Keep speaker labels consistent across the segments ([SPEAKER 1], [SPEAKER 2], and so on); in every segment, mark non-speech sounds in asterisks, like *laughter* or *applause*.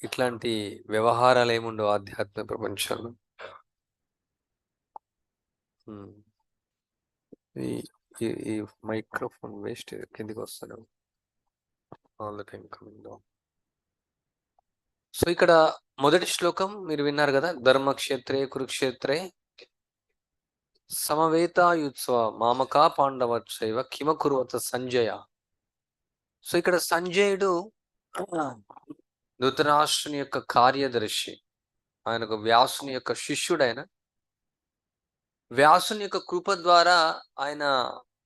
[SPEAKER 1] ఇట్లాంటి వ్యవహారాలు ఏముండవు ఆధ్యాత్మిక ప్రపంచంలో? ఈ ఈ మైక్రోఫోన్ వేస్ట్ కిందికి వస్తాడు all the coming down so ఇక్కడ మొదటి శ్లోకం మీరు విన్నారు కదా? ధర్మక్షేత్రే కురుక్షేత్రే సమవేతాయుత్సవ మామకా పాండవచ్చైవ కిమ కురువత సంజయ. సో ఇక్కడ సంజయుడు ధృతరాష్ట్రుని యొక్క కార్యదర్శి ఆయనకు వ్యాసుని యొక్క శిష్యుడు ఆయన వ్యాసుని యొక్క కృప ద్వారా ఆయన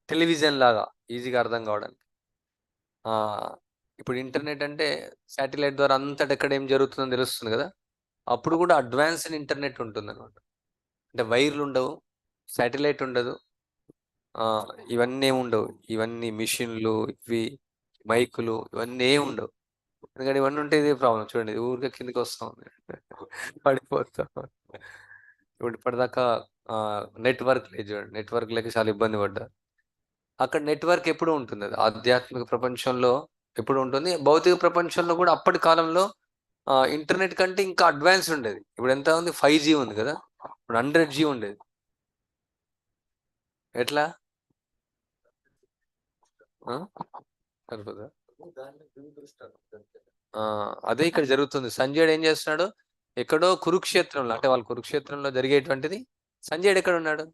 [SPEAKER 1] టెలివిజన్ లాగా ఈజీగా అర్థం కావడానికి. ఇప్పుడు ఇంటర్నెట్ అంటే శాటిలైట్ ద్వారా అంతటి ఎక్కడ ఏం జరుగుతుందో తెలుస్తుంది కదా? అప్పుడు కూడా అడ్వాన్స్డ్ ఇంటర్నెట్ ఉంటుంది అనమాట అంటే వైర్లు ఉండవు శాటిలైట్ ఉండదు. ఇవన్నీ ఏమి ఉండవు. ఇవన్నీ మిషన్లు ఇవి మైకులు ఇవన్నీ ఏమి ఉండవు. ఎందుకంటే ఇవన్నీ ఉంటే ఇదే ప్రాబ్లం చూడండి ఊరికే కిందకి వస్తా. ఉంది *laughs* పడిపోతాం. ఇప్పుడు ఇప్పటిదాకా నెట్వర్క్ లేదు చూడండి. నెట్వర్క్ లేక చాలా ఇబ్బంది పడ్డా. అక్కడ నెట్వర్క్ ఎప్పుడు ఉంటుంది అది. ఆధ్యాత్మిక ప్రపంచంలో ఎప్పుడు ఉంటుంది. భౌతిక ప్రపంచంలో కూడా అప్పటి కాలంలో ఇంటర్నెట్ కంటే ఇంకా అడ్వాన్స్ ఉండేది. ఇప్పుడు ఎంత ఉంది? ఫైవ్ జీ ఉంది కదా. ఇప్పుడు హండ్రెడ్ జీ ఉండేది. ఎట్లా? సరిపోదా? అదే ఇక్కడ జరుగుతుంది. సంజయుడు ఏం చేస్తున్నాడు? ఎక్కడో కురుక్షేత్రంలో అంటే వాళ్ళ కురుక్షేత్రంలో జరిగేటువంటిది. సంజయుడు ఎక్కడ ఉన్నాడు?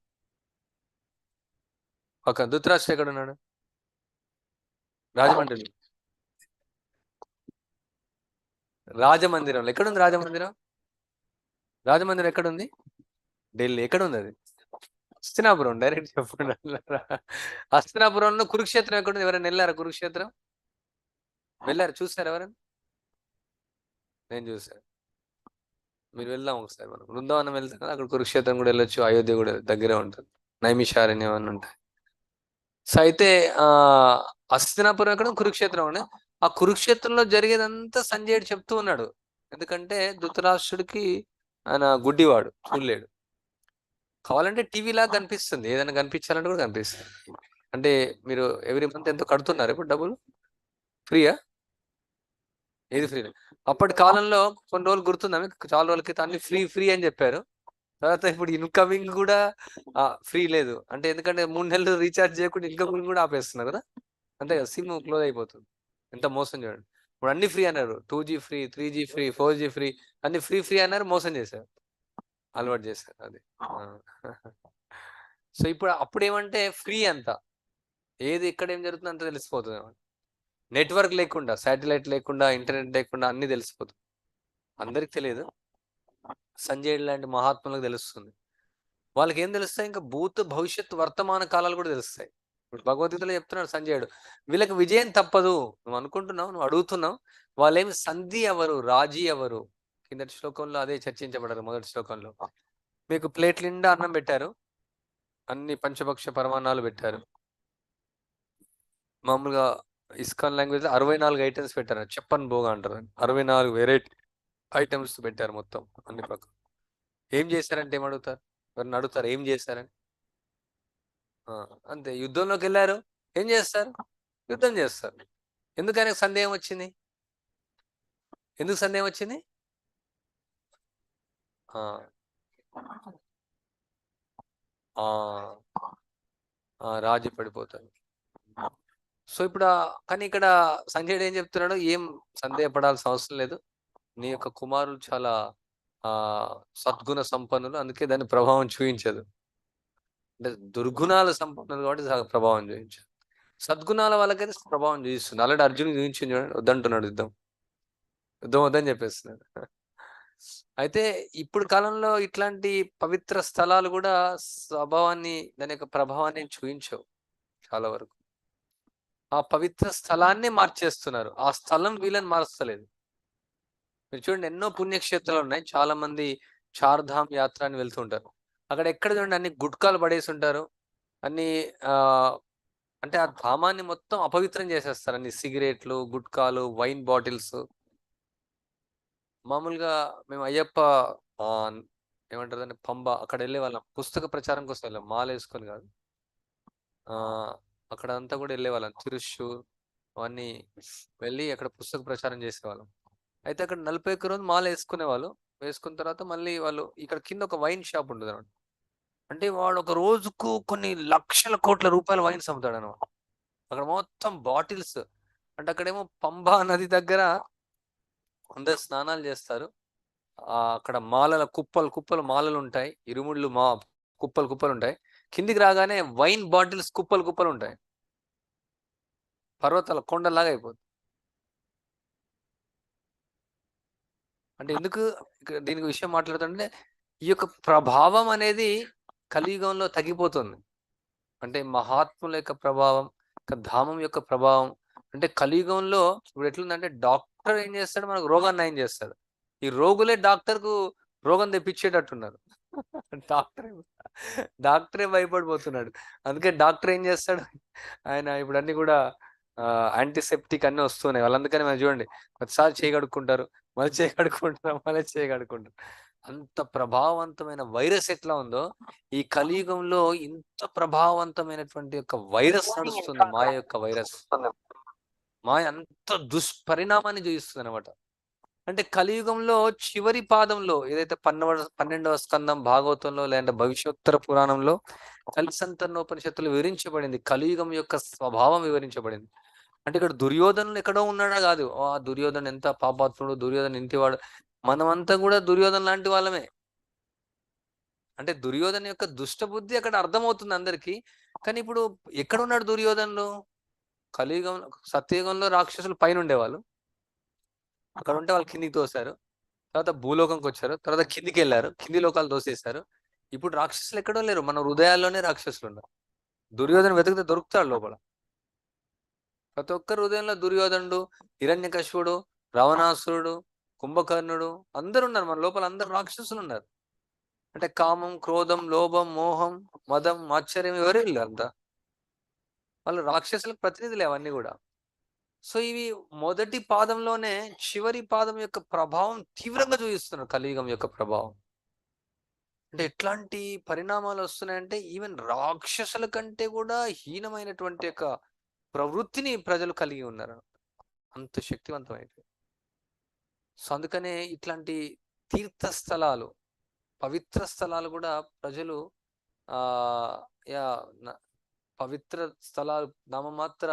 [SPEAKER 1] ఒక ధృతరాష్ట్ర ఎక్కడ ఉన్నాడు? రాజమండ్రి రాజమందిరంలో. ఎక్కడుంది రాజమందిరం? రాజమందిరం ఎక్కడుంది ఢిల్లీ. ఎక్కడుంది అది? హస్తినాపురం. డైరెక్ట్ చెప్పండి హస్తినాపురంలో కురుక్షేత్రం ఎక్కడుంది ఎవరైనా వెళ్ళారా కురుక్షేత్రం? వెళ్ళారు? చూసారు ఎవరైనా? నేను చూసాను. మీరు వెళ్దాం ఒకసారి మనం. బృందావనం వెళ్తాం కదా అక్కడ కురుక్షేత్రం కూడా వెళ్ళొచ్చు అయోధ్య కూడా దగ్గరే ఉంటుంది. నైమిషారణ్యం అని ఉంటాయి. సో అయితే ఆ అస్తినాపురం ఎక్కడ? కురుక్షేత్రం అని ఆ కురుక్షేత్రంలో జరిగేదంతా సంజయుడు చెప్తూ ఉన్నాడు. ఎందుకంటే ధృతరాష్ట్రుడికి ఆయన గుడ్డివాడు చూడలేడు. కావాలంటే టీవీ లాగా కనిపిస్తుంది. ఏదైనా కనిపించాలంటే కూడా కనిపిస్తుంది. అంటే మీరు ఎవ్రీ మంత్ ఎంతో కడుతున్నారు ఇప్పుడు డబ్బులు? ఫ్రీయా? ఏది ఫ్రీ అప్పటి కాలంలో కొన్ని రోజులు గుర్తుందా మీకు? చాలా రోజుల క్రితం అన్ని ఫ్రీ ఫ్రీ అని చెప్పారు. తర్వాత ఇప్పుడు ఇన్కమింగ్ కూడా ఫ్రీ లేదు. అంటే ఎందుకంటే మూడు నెలలు రీఛార్జ్ చేయకుండా ఇన్కమింగ్ కూడా ఆపేస్తున్నారు కదా? అంతే కదా సిమ్ క్లోజ్ అయిపోతుంది. ఎంత మోసం చూడండి. ఇప్పుడు అన్ని ఫ్రీ అన్నారు. Two G free three G free four G free అన్ని ఫ్రీ ఫ్రీ అన్నారు మోసం చేశారు. అలవాటు చేశారు అది. *laughs* సో ఇప్పుడు అప్పుడు ఏమంటే ఫ్రీ అంతా. ఏది ఇక్కడ ఏం జరుగుతుందో అంత తెలిసిపోతుంది నెట్వర్క్ లేకుండా శాటిలైట్ లేకుండా ఇంటర్నెట్ లేకుండా అన్ని తెలిసిపోతుంది అందరికి తెలియదు. సంజయ్ లాంటి మహాత్ములకు తెలుస్తుంది. వాళ్ళకి ఏం తెలుస్తాయి? ఇంకా భూత భవిష్యత్ వర్తమాన కాలాలు కూడా తెలుస్తాయి. ఇప్పుడు భగవద్గీతలో చెప్తున్నాడు సంజయుడు వీళ్ళకి విజయం తప్పదు. నువ్వు అనుకుంటున్నావు నువ్వు అడుగుతున్నావు. వాళ్ళేమి సంధి ఎవరు రాజీ ఎవరు? కిందటి శ్లోకంలో అదే చర్చించబడారు మొదటి శ్లోకంలో. మీకు ప్లేట్ నిండా అన్నం పెట్టారు. అన్ని పంచభక్ష పరమాణాలు పెట్టారు. మామూలుగా ఇస్కాన్ లాంగ్వేజ్ అరవై నాలుగు ఐటమ్స్ పెట్టారు. చెప్పని బోగా అంటారు. అరవై నాలుగు వెరైటీ ఐటమ్స్ పెట్టారు మొత్తం అన్ని ప్రకారం ఏం చేశారంటే ఏం అడుగుతారు ఎవరిని అడుగుతారు? ఏం చేశారని? అంతే. యుద్ధంలోకి వెళ్ళారు. ఏం చేస్తారు? యుద్ధం చేస్తారు. ఎందుకు ఆయనకు సందేహం వచ్చింది? ఎందుకు సందేహం వచ్చింది? రాజు పడిపోతాడు సో ఇప్పుడు కానీ ఇక్కడ సంజయుడు ఏం చెప్తున్నాడు ఏం సందేహపడాల్సిన అవసరం లేదు. నీ యొక్క కుమారులు చాలా ఆ సద్గుణ సంపన్నులు. అందుకే దాని ప్రభావం చూపించదు. అంటే దుర్గుణాల సంపన్నులు కాబట్టి ప్రభావం చూపించదు. సద్గుణాల వాళ్ళకైతే ప్రభావం చూపిస్తుంది. ఆల్రెడీ అర్జున్ చూపించింది చూడండి. వద్దంటున్నాడు యుద్ధం. యుద్ధం వద్దని చెప్పేస్తున్నాడు. అయితే ఇప్పుడు కాలంలో ఇట్లాంటి పవిత్ర స్థలాలు కూడా స్వభావాన్ని దాని యొక్క ప్రభావాన్ని చూపించవు చాలా వరకు. ఆ పవిత్ర స్థలాన్ని మార్చేస్తున్నారు. ఆ స్థలం వీళ్ళని మారుస్తలేదు. మీరు చూడండి ఎన్నో పుణ్యక్షేత్రాలు ఉన్నాయి. చాలా మంది చార్ధామ్ యాత్ర అని వెళ్తుంటారు. అక్కడ ఎక్కడ చూడండి అన్ని గుట్కాలు పడేసి ఉంటారు అన్ని ఆ అంటే ఆ ధామాన్ని మొత్తం అపవిత్రం చేసేస్తారు. అన్ని సిగరెట్లు గుట్కాలు వైన్ బాటిల్స్. మామూలుగా మేము అయ్యప్ప ఏమంటారు దాన్ని పంబ అక్కడ వెళ్ళే వాళ్ళం పుస్తక ప్రచారం కోసం వెళ్ళాం. మాల వేసుకొని కాదు. ఆ అక్కడ అంతా కూడా వెళ్ళే వాళ్ళం తిరుషు అవన్నీ వెళ్ళి అక్కడ పుస్తక ప్రచారం చేసేవాళ్ళం. అయితే అక్కడ నలభై ఒక్క రోజు మాల వేసుకునే వాళ్ళు వేసుకున్న తర్వాత మళ్ళీ వాళ్ళు ఇక్కడ కింద ఒక వైన్ షాప్ ఉంటుంది అనమాట అంటే వాడు ఒక రోజుకు కొన్ని లక్షల కోట్ల రూపాయల వైన్స్ అమ్ముతాడు అనమాట అక్కడ మొత్తం బాటిల్స్. అంటే అక్కడేమో పంబా నది దగ్గర అందరు స్నానాలు చేస్తారు. అక్కడ మాలల కుప్పలు కుప్పలు మాలలు ఉంటాయి. ఇరుముళ్ళు మా కుప్పలు కుప్పలు ఉంటాయి. కిందికి రాగానే వైన్ బాటిల్స్ కుప్పలు కుప్పలు ఉంటాయి. పర్వతాల కొండలాగా అయిపోతుంది అంటే ఎందుకు దీనికి విషయం మాట్లాడుతుంటే ఈ యొక్క ప్రభావం అనేది కలియుగంలో తగ్గిపోతుంది. అంటే మహాత్ముల యొక్క ప్రభావం ధామం యొక్క ప్రభావం అంటే కలియుగంలో ఇప్పుడు ఎట్లుందంటే డాక్టర్ ఏం చేస్తాడు? మనకు రోగాన్ని నయం చేస్తాడు. ఈ రోగులే డాక్టర్కు రోగం తెప్పించేటట్టున్నారు. *laughs* డాక్టర్ డాక్టరే భయపడిపోతున్నాడు. అందుకే డాక్టర్ ఏం చేస్తాడు? ఆయన ఇప్పుడు అన్ని కూడా యాంటీసెప్టిక్ అన్ని వస్తున్నాయి. వాళ్ళందుకని మనం చూడండి ప్రతిసారి చేయగడుక్కుంటారు మళ్ళీ చేయగడుక్కుంటారు మళ్ళీ చేయగడుక్కుంటారు అంత ప్రభావవంతమైన వైరస్ ఎట్లా ఉందో ఈ కలియుగంలో ఇంత ప్రభావవంతమైనటువంటి యొక్క వైరస్ నడుస్తుంది మాయ యొక్క వైరస్. మాయ అంత దుష్పరిణామాన్ని చూపిస్తుంది అనమాట అంటే కలియుగంలో చివరి పాదంలో ఏదైతే పన్నెండవ పన్నెండవ స్కందం భాగవతంలో లేదంటే భవిష్యోత్తర పురాణంలో కలిసంతరణోపనిషత్తులు వివరించబడింది. కలియుగం యొక్క స్వభావం వివరించబడింది. అంటే ఇక్కడ దుర్యోధను ఎక్కడో ఉన్నాడా కాదు. ఆ దుర్యోధన ఎంత పాపాత్ముడు దుర్యోధన ఇంటివాడు మనమంతా కూడా దుర్యోధన లాంటి వాళ్ళమే. అంటే దుర్యోధన యొక్క దుష్టబుద్ధి అక్కడ అర్థమవుతుంది అందరికి. కానీ ఇప్పుడు ఎక్కడ ఉన్నాడు దుర్యోధనలో కలియుగం సత్యయుగంలో రాక్షసులు పైన ఉండేవాళ్ళు అక్కడ ఉంటే వాళ్ళు కిందికి తోశారు తర్వాత భూలోకంకి వచ్చారు. తర్వాత కిందికి వెళ్ళారు. కింది లోకాలు తోసేశారు. ఇప్పుడు రాక్షసులు ఎక్కడో లేరు. మన హృదయాల్లోనే రాక్షసులు ఉన్నారు. దుర్యోధన వెతికితే దొరుకుతాడు లోపల. ప్రతి ఒక్కరి హృదయంలో దుర్యోధనుడు హిరణ్యకశిపుడు రావణాసురుడు కుంభకర్ణుడు అందరు ఉన్నారు. మన లోపల అందరు రాక్షసులు ఉన్నారు. అంటే కామం క్రోధం లోభం మోహం మదం ఆశ్చర్యం ఎవరు వీళ్ళు అంతా. వాళ్ళు రాక్షసులకు ప్రతినిధులే అవన్నీ కూడా. సో ఇవి మొదటి పాదంలోనే చివరి పాదం యొక్క ప్రభావం తీవ్రంగా చూపిస్తున్నారు కలియుగం యొక్క ప్రభావం. అంటే ఎట్లాంటి పరిణామాలు వస్తున్నాయంటే ఈవెన్ రాక్షసుల కంటే కూడా హీనమైనటువంటి యొక్క ప్రవృత్తిని ప్రజలు కలిగి ఉన్నారు. అంత శక్తివంతమైనవి సో అందుకనే ఇట్లాంటి తీర్థ స్థలాలు పవిత్ర స్థలాలు కూడా ప్రజలు ఆ పవిత్ర స్థలాలు నామమాత్ర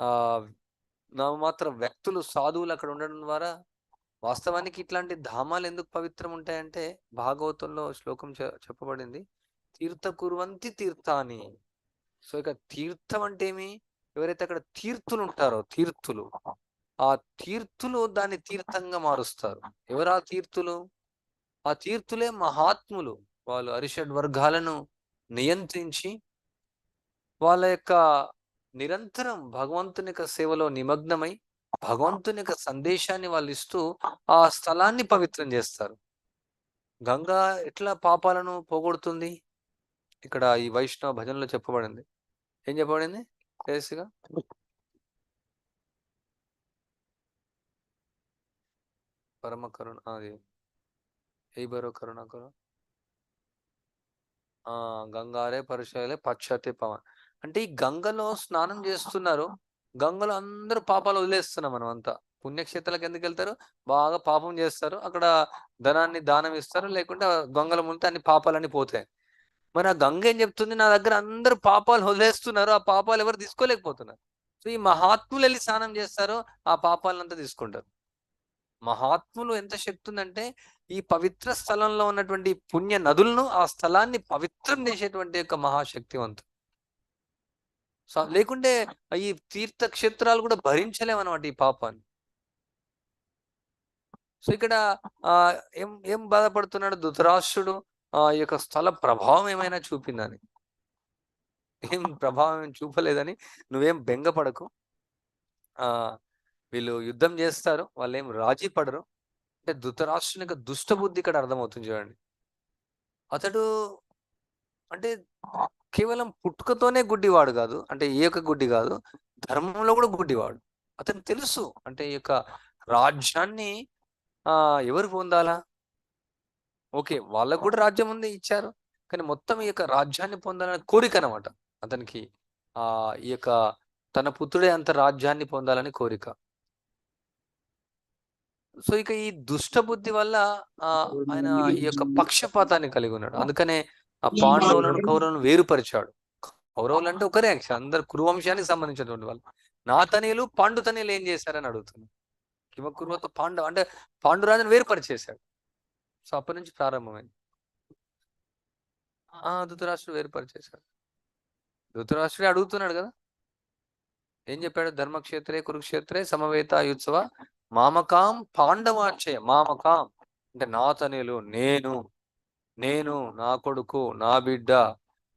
[SPEAKER 1] ఆ నామమాత్ర వ్యక్తులు సాధువులు అక్కడ ఉండడం ద్వారా వాస్తవానికి ఇట్లాంటి ధామాలు ఎందుకు పవిత్రం ఉంటాయంటే భాగవతంలో శ్లోకం చె- చెప్పబడింది. తీర్థ కుర్వంతి తీర్థాని. సో ఇక తీర్థం అంటే ఏమి? ఎవరైతే అక్కడ తీర్థులు ఉంటారో తీర్థులు ఆ తీర్థులు దాన్ని తీర్థంగా మారుస్తారు. ఎవరు ఆ తీర్థులు? ఆ తీర్థులే మహాత్ములు. వాళ్ళు అరిషడ్ వర్గాలను నియంత్రించి వాళ్ళ యొక్క నిరంతరం భగవంతుని యొక్క సేవలో నిమగ్నమై భగవంతుని యొక్క సందేశాన్ని వాళ్ళు ఇస్తూ ఆ స్థలాన్ని పవిత్రం చేస్తారు. గంగా ఎట్లా పాపాలను పోగొడుతుంది? ఇక్కడ ఈ వైష్ణవ భజనలో చెప్పబడింది. ఏం చెప్పబడింది? తెలుసుగా పరమ కరుణ అది. ఏ బరో కరుణ కరు ఆ గంగారే పరుషాలే పశ్చాత్తే పవన్. అంటే ఈ గంగలో స్నానం చేస్తున్నారు. గంగలో అందరూ పాపాలు వదిలేస్తున్నాం మనం అంతా పుణ్యక్షేత్రాలకు ఎందుకు వెళ్తారు బాగా పాపం చేస్తారు. అక్కడ ధనాన్ని దానం ఇస్తారు. లేకుంటే గంగల ముందు అన్ని పాపాలన్నీ పోతాయి. మరి ఆ గంగ ఏం చెప్తుంది? నా దగ్గర అందరూ పాపాలు వదిలేస్తున్నారు. ఆ పాపాలు ఎవరు తీసుకోలేకపోతున్నారు. సో ఈ మహాత్ములు వెళ్ళి స్నానం చేస్తారో ఆ పాపాలంతా తీసుకుంటారు. మహాత్ములు ఎంత శక్తి ఉందంటే ఈ పవిత్ర స్థలంలో ఉన్నటువంటి పుణ్య నదులను ఆ స్థలాన్ని పవిత్రం చేసేటువంటి యొక్క మహాశక్తివంతుడు. లేకుంటే ఈ తీర్థక్షేత్రాలు కూడా భరించలేమన్నమాట ఈ పాపాన్ని. సో ఇక్కడ ఆ ఏం ఏం బాధపడుతున్నాడు ధృతరాష్ట్రుడు? ఆ ఈ యొక్క స్థల ప్రభావం ఏమైనా చూపిందని. ఏం ప్రభావం ఏం చూపలేదని. నువ్వేం బెంగపడకు ఆ వీళ్ళు యుద్ధం చేస్తారు. వాళ్ళు ఏం రాజీ పడరు. అంటే ధృతరాష్ట్రుని యొక్క దుష్టబుద్ధి ఇక్కడ అర్థమవుతుంది చూడండి. అతడు అంటే కేవలం పుట్టుకతోనే గుడ్డివాడు కాదు అంటే ఏ యొక్క గుడ్డి కాదు ధర్మంలో కూడా గుడ్డివాడు. అతను తెలుసు అంటే ఈ యొక్క రాజ్యాన్ని ఆ ఎవరు పొందాలా? ఓకే వాళ్ళకు కూడా రాజ్యం ఉంది ఇచ్చారు. కానీ మొత్తం ఈ యొక్క రాజ్యాన్ని పొందాలనే కోరిక అనమాట అతనికి ఆ ఈ యొక్క తన పుత్రుడే అంత రాజ్యాన్ని పొందాలని కోరిక. సో ఇక ఈ దుష్ట బుద్ధి వల్ల ఆ ఆయన ఈ యొక్క పక్షపాతాన్ని కలిగి ఉన్నాడు. అందుకనే ఆ పాండవులను కౌరవులను వేరుపరిచాడు. కౌరవులు అంటే ఒకరే అందరు కురువంశానికి సంబంధించినటువంటి వాళ్ళు. నా తనీయులు పాండు తనీయులు ఏం చేశారని అడుగుతున్నాను కిమ కురువత పాండవ అంటే పాండురాజును వేరుపరిచేశాడు. సో అప్పటి నుంచి ప్రారంభమైంది. ఆ ధృతరాష్ట్రుడు వేరుపరిచేశాడు. ధృతరాష్ట్రుడే అడుగుతున్నాడు కదా? ఏం చెప్పాడు? ధర్మక్షేత్రే కురుక్షేత్రే సమవేత యుత్సవ మామకాం పాండవాక్షయ మామకాం. అంటే నా తనయులు నేను నేను నా కొడుకు నా బిడ్డ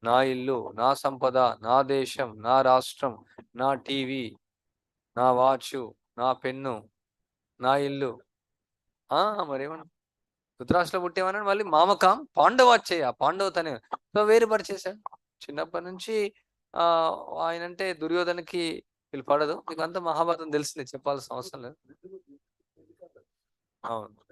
[SPEAKER 1] నా ఇల్లు నా సంపద నా దేశం నా రాష్ట్రం నా టీవీ నా వాచ్ నా పెన్ను నా ఇల్లు. ఆ మరేమన్నా? ధృతరాష్ట్రంలో పుట్టేమన్నాడు మళ్ళీ మామకాం పాండవాచ్చయ్య పాండవ తనే సో వేరుపరిచేశాడు చిన్నప్పటి నుంచి ఆ ఆయనంటే దుర్యోధనకి వీళ్ళు పడదు. మీకు అంత మహాభారతం తెలిసింది చెప్పాల్సిన అవసరం లేదు. అవును.